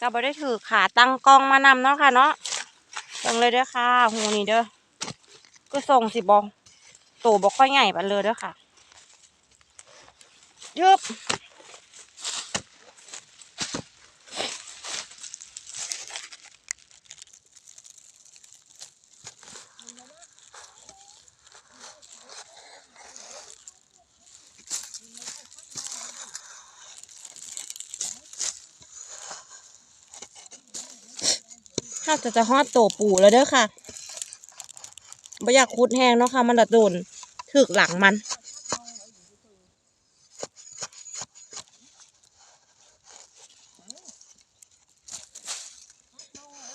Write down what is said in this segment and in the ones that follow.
ก็บ่ได้ถือขาตั้งกล้องมานำเนาะค่ะเนาะเบิ่งเลยเด้อค่ะหูนี่เด้อก็ส่งสิบอตูบ่ค่อยใหญ่ปานเลยเด้อค่ะยึบ ถ้าจะจะฮอดโตปูแล้วเด้อค่ะบ่อยากคุดแห้งเนาะค่ะ มันละโดนถึกหลังมัน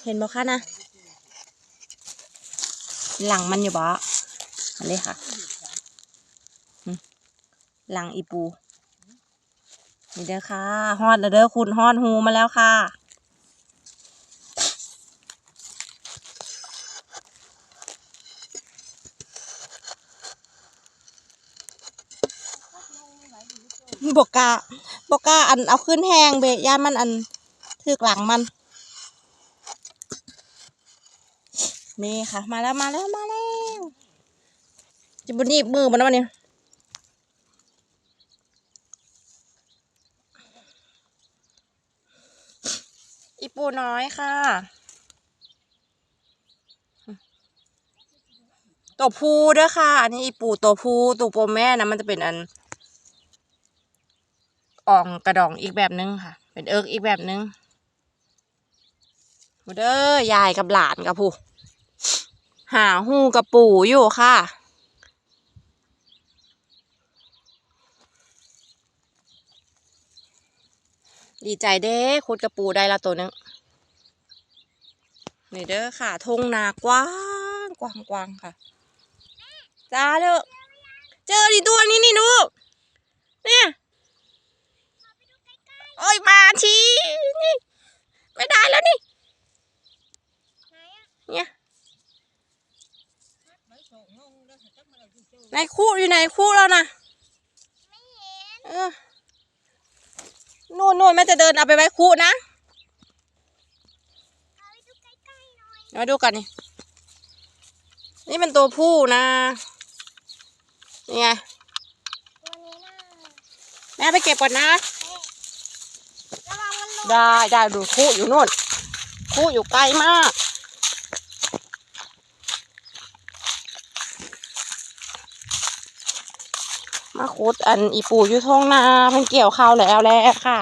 เห็นบ่คะนะ หลังมันอยู่บ่อันนี้ค่ะหลังอีปู นี่เด้อค่ะฮอดแล้วเด้อคุณฮอดหูมาแล้วค่ะ บกกล้าบกกล้าอันเอาขึ้นแห้งเบย่านมันอันถึกหลังมัน นี่ค่ะ มาแล้วมาแล้วมาแล้วจิบุนีบมือมันแล้ววันนี้อีปูน้อยค่ะตัวผู้ด้อค่ะ อันนี้อีปูตัวผู้ตัวปรแม่นะมันจะเป็นอัน อ่องกระดองอีกแบบนึงค่ะ เป็นเอิกอีกแบบนึงมาเด้อยายกับหลานกับผู้หาหูกับปู่อยู่ค่ะดีใจเด้คุดกับปูได้ละตัวหนึงนี่เด้อค่ะทงนากว้างกว้างกว้างค่ะ จ้าเด้อเจอดีตัวนี้นี่ลูกเนี่ยโอ้ยมาชีนี่ไม่ได้แล้วนี่ เนี่ย ในคู่อยู่ไหนคู่แล้วนะเออนู่นนู่นแม่จะเดินเอาไปไว้คู่นะมาดูกันนี่ นี่เป็นตัวผู้นะนี่ไงแม่ไปเก็บก่อนนะได้ได้ดูคู่อยู่นู่นคู่อยู่ไกลมาก มาคุดอันอีปูอยู่ท้องนาเพิ่นเกี่ยวข้าวแล้วแล้วค่ะ